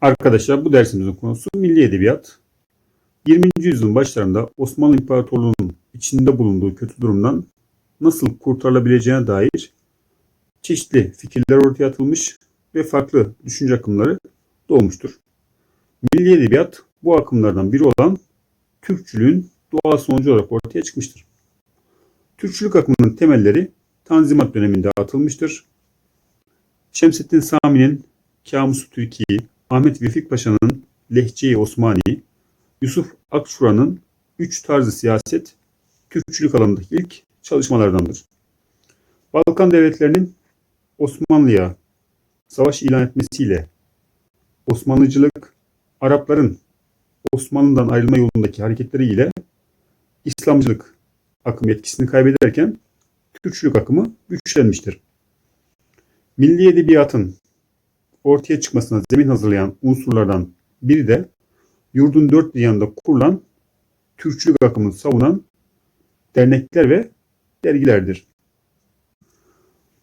Arkadaşlar bu dersimizin konusu milli edebiyat. 20. yüzyılın başlarında Osmanlı İmparatorluğu'nun içinde bulunduğu kötü durumdan nasıl kurtarılabileceğine dair çeşitli fikirler ortaya atılmış ve farklı düşünce akımları doğmuştur. Milli edebiyat bu akımlardan biri olan Türkçülüğün doğal sonucu olarak ortaya çıkmıştır. Türkçülük akımının temelleri Tanzimat döneminde atılmıştır. Şemsettin Sami'nin Kamusu Türkiye, Ahmet Vefik Paşa'nın Lehçe-i Osmani, Yusuf Akçura'nın Üç Tarzı Siyaset, Türkçülük alanındaki ilk çalışmalardandır. Balkan devletlerinin Osmanlı'ya savaş ilan etmesiyle Osmanlıcılık, Arapların Osmanlı'dan ayrılma yolundaki hareketleriyle İslamcılık akım etkisini kaybederken Türkçülük akımı güçlenmiştir. Milli edebiyatın ortaya çıkmasına zemin hazırlayan unsurlardan biri de yurdun dört bir yanında kurulan Türkçülük akımını savunan dernekler ve dergilerdir.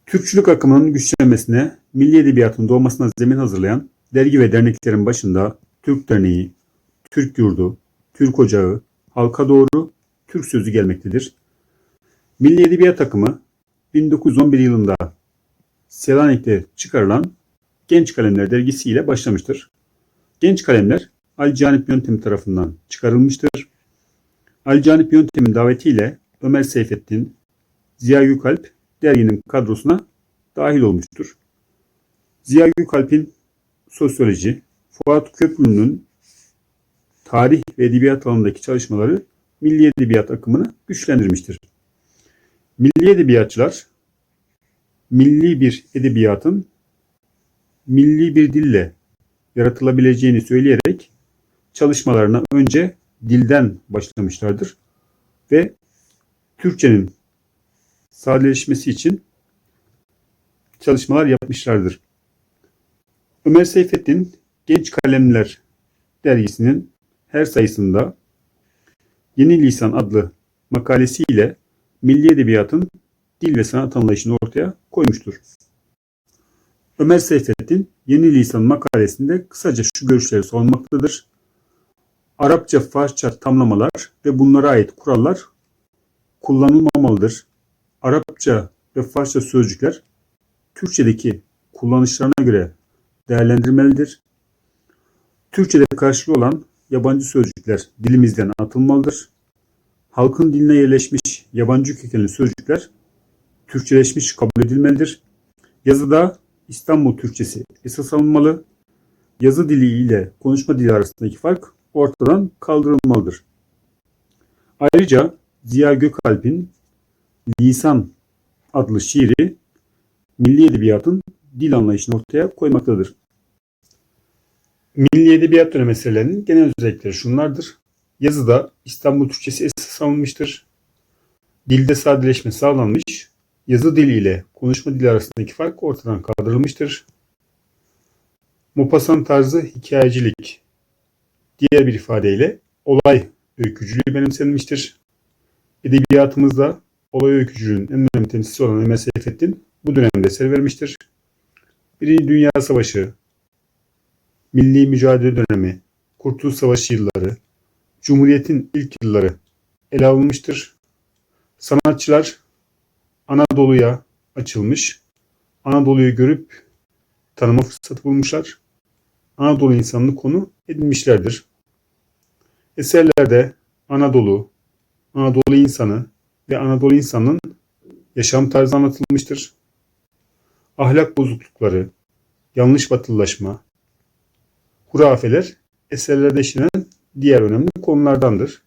Türkçülük akımının güçlenmesine, milli edebiyatın doğmasına zemin hazırlayan dergi ve derneklerin başında Türk Derneği, Türk Yurdu, Türk Ocağı, Halka Doğru, Türk Sözü gelmektedir. Milli Edebiyat akımı 1911 yılında Selanik'te çıkarılan Genç Kalemler dergisi ile başlamıştır. Genç Kalemler Ali Canip Yöntem tarafından çıkarılmıştır. Ali Canip Yöntem'in davetiyle Ömer Seyfettin, Ziya Gökalp derginin kadrosuna dahil olmuştur. Ziya Gökalp'in sosyoloji, Fuat Köprülü'nün tarih ve edebiyat alanındaki çalışmaları milli edebiyat akımını güçlendirmiştir. Milli edebiyatçılar milli bir edebiyatın milli bir dille yaratılabileceğini söyleyerek çalışmalarına önce dilden başlamışlardır ve Türkçenin sadeleşmesi için çalışmalar yapmışlardır. Ömer Seyfettin Genç Kalemler dergisinin her sayısında Yeni Lisan adlı makalesiyle milli edebiyatın dil ve sanat anlayışını ortaya koymuştur. Ömer Seyfettin Yeni Lisan makalesinde kısaca şu görüşleri savunmaktadır. Arapça, Farsça tamlamalar ve bunlara ait kurallar kullanılmamalıdır. Arapça ve Farsça sözcükler Türkçedeki kullanışlarına göre değerlendirmelidir. Türkçede karşılığı olan yabancı sözcükler dilimizden atılmalıdır. Halkın diline yerleşmiş yabancı kökenli sözcükler Türkçeleşmiş kabul edilmelidir. Yazıda İstanbul Türkçesi esas alınmalı. Yazı dili ile konuşma dili arasındaki fark ortadan kaldırılmalıdır. Ayrıca Ziya Gökalp'in Lisan adlı şiiri milli edebiyatın dil anlayışını ortaya koymaktadır. Milli edebiyat dönemi eserlerinin genel özellikleri şunlardır. Yazıda İstanbul Türkçesi esas alınmıştır. Dilde sadeleşme sağlanmış, yazı dili ile konuşma dili arasındaki fark ortadan kaldırılmıştır. Mopasan tarzı hikayecilik, diğer bir ifadeyle olay öykücülüğü benimsenmiştir. Edebiyatımızda olay öykücülüğün en önemli temsilcisi olan Ömer Seyfettin bu dönemde eser vermiştir. Birinci Dünya Savaşı, Milli Mücadele Dönemi, Kurtuluş Savaşı yılları, Cumhuriyet'in ilk yılları ele alınmıştır. Sanatçılar Anadolu'ya açılmış, Anadolu'yu görüp tanıma fırsatı bulmuşlar. Anadolu insanını konu edinmişlerdir. Eserlerde Anadolu, Anadolu insanı ve Anadolu insanının yaşam tarzı anlatılmıştır. Ahlak bozuklukları, yanlış batılılaşma, hurafeler eserlerde işlenen diğer önemli konulardandır.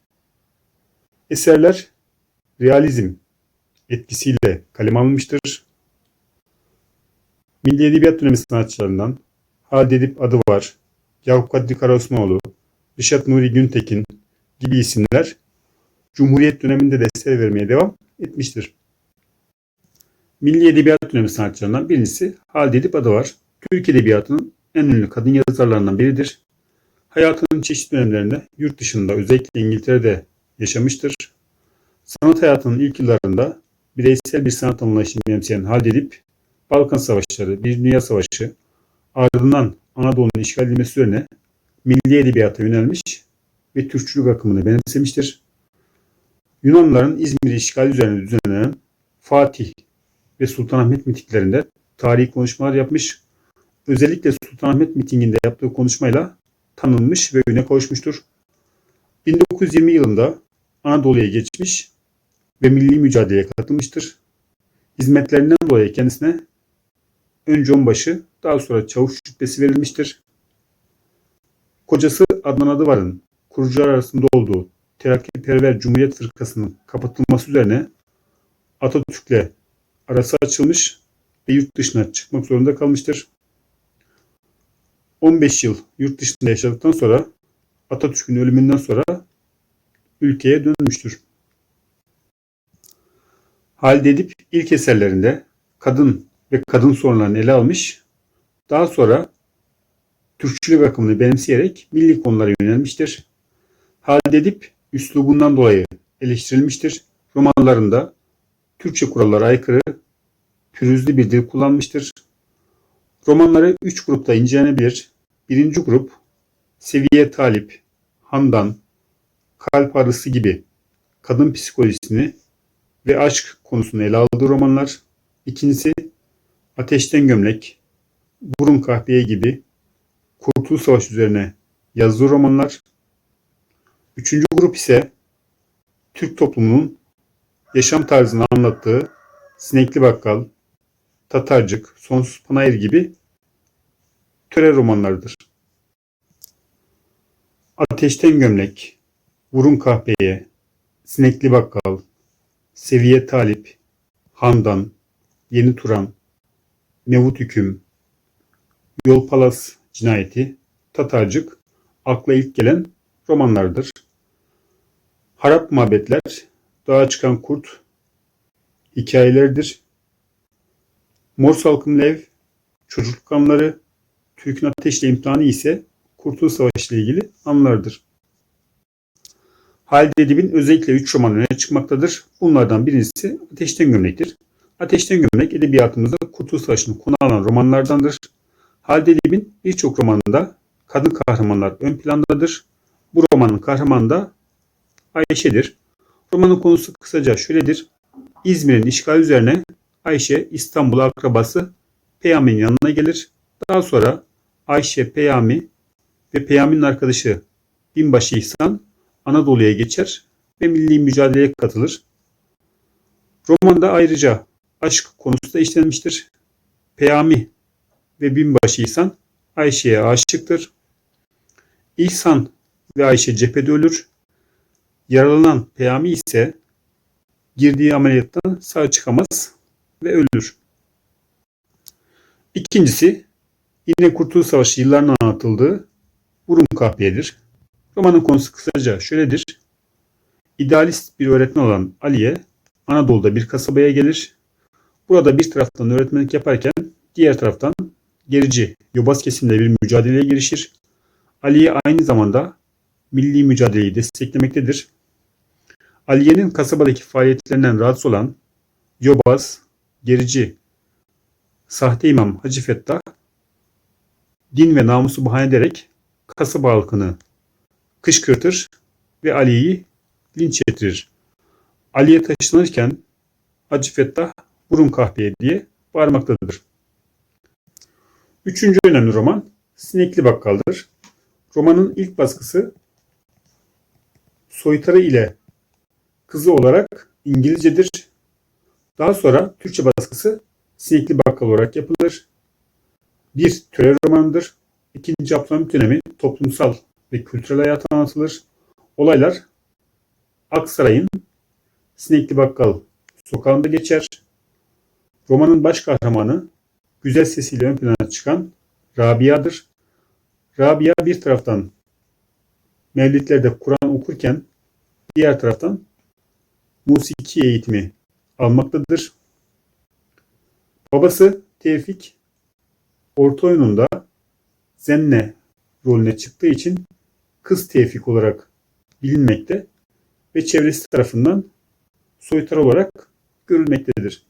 Eserler realizm etkisiyle kalem alınmıştır. Milli Edebiyat dönemi sanatçılarından Halide Edip adı var, Yakup Kadri Karaosmanoğlu, Reşat Nuri Güntekin gibi isimler Cumhuriyet döneminde de eser vermeye devam etmiştir. Milli Edebiyat dönemi sanatçılarından birincisi Halide Edip adı var. Türk Edebiyatı'nın en ünlü kadın yazarlarından biridir. Hayatının çeşitli dönemlerinde yurt dışında özellikle İngiltere'de yaşamıştır. Sanat hayatının ilk yıllarında bireysel bir sanat anlayışını benimseyen Halide Edip, Balkan Savaşları, Bir Dünya Savaşı, ardından Anadolu'nun işgal edilmesi üzerine milli edebiyata yönelmiş ve Türkçülük akımını benimsemiştir. Yunanlıların İzmir işgali üzerine düzenlenen Fatih ve Sultanahmet mitiklerinde tarihi konuşmalar yapmış. Özellikle Sultanahmet mitinginde yaptığı konuşmayla tanınmış ve öne koşmuştur. 1920 yılında Anadolu'ya geçmiş ve milli mücadeleye katılmıştır. Hizmetlerinden dolayı kendisine önce onbaşı daha sonra çavuş rütbesi verilmiştir. Kocası Adnan Adıvar'ın kurucular arasında olduğu Terakkiperver Cumhuriyet Fırkası'nın kapatılması üzerine Atatürk'le arası açılmış ve yurt dışına çıkmak zorunda kalmıştır. 15 yıl yurt dışında yaşadıktan sonra Atatürk'ün ölümünden sonra ülkeye dönmüştür. Halide Edip ilk eserlerinde kadın ve kadın sorunlarını ele almış, daha sonra Türkçülük akımını benimseyerek milli konulara yönelmiştir. Halide Edip üslubundan dolayı eleştirilmiştir. Romanlarında Türkçe kurallara aykırı, pürüzlü bir dil kullanmıştır. Romanları üç grupta incelenebilir. Birinci grup, Seviye Talip, Handan, Kalp Arısı gibi kadın psikolojisini ve aşk konusunu ele aldığı romanlar. İkincisi, Ateşten Gömlek, Burun Kahveye gibi Kurtuluş Savaşı üzerine yazdığı romanlar. Üçüncü grup ise Türk toplumunun yaşam tarzını anlattığı Sinekli Bakkal, Tatarcık, Sonsuz Panayır gibi töre romanlarıdır. Ateşten Gömlek, Vurun Kahveye, Sinekli Bakkal, Seviye Talip, Handan, Yeni Turan, Mevut Hüküm, Yol Palas Cinayeti, Tatarcık, akla ilk gelen romanlardır. Harap Mabetler, Dağa Çıkan Kurt, hikayelerdir. Mor Salkım Lev, Çocukluk Anları, Türk'ün Ateşle imtihanı ise Kurtuluş Savaşı ile ilgili anlardır. Halide Edip'in özellikle 3 roman öne çıkmaktadır. Bunlardan birincisi Ateşten Gömlek'tir. Ateşten Gömlek edebiyatımızda Kurtuluş Savaşı'nı konu alan romanlardandır. Halide Edip'in birçok romanında kadın kahramanlar ön plandadır. Bu romanın kahramanı da Ayşe'dir. Romanın konusu kısaca şöyledir. İzmir'in işgal üzerine Ayşe İstanbul akrabası Peyami'nin yanına gelir. Daha sonra Ayşe, Peyami ve Peyami'nin arkadaşı Binbaşı İhsan Anadolu'ya geçer ve milli mücadeleye katılır. Romanda ayrıca aşk konusu da işlenmiştir. Peyami ve Binbaşı İhsan Ayşe'ye aşıktır. İhsan ve Ayşe cephede ölür. Yaralanan Peyami ise girdiği ameliyattan sağ çıkamaz ve ölür. İkincisi yine Kurtuluş Savaşı yıllarına anlatıldığı Burun Kahpiye'dir. Romanın konusu kısaca şöyledir. İdealist bir öğretmen olan Aliye Anadolu'da bir kasabaya gelir. Burada bir taraftan öğretmenlik yaparken diğer taraftan gerici, yobaz kesimle bir mücadeleye girişir. Aliye aynı zamanda milli mücadeleyi desteklemektedir. Aliye'nin kasabadaki faaliyetlerinden rahatsız olan yobaz, gerici, sahte imam Hacı Fettah din ve namusu bahane ederek kasaba halkını kışkırtır ve Ali'yi linç ettirir. Ali'ye taşınırken Hacı Fettah burun kahveye diye bağırmaktadır. Üçüncü önemli roman Sinekli Bakkal'dır. Romanın ilk baskısı soytarı ile kızı olarak İngilizcedir. Daha sonra Türkçe baskısı Sinekli Bakkal olarak yapılır. Bir töre romanıdır. İkinci Abdülhamit dönemi toplumsal ve kültürel hayat anlatılır. Olaylar Aksaray'ın Sinekli Bakkal sokağında geçer. Romanın baş kahramanı güzel sesiyle ön plana çıkan Rabia'dır. Rabia bir taraftan mevlitlerde Kur'an okurken diğer taraftan musiki eğitimi almaktadır. Babası Tevfik orta oyununda Zenne rolüne çıktığı için kız Tevfik olarak bilinmekte ve çevresi tarafından soytar olarak görülmektedir.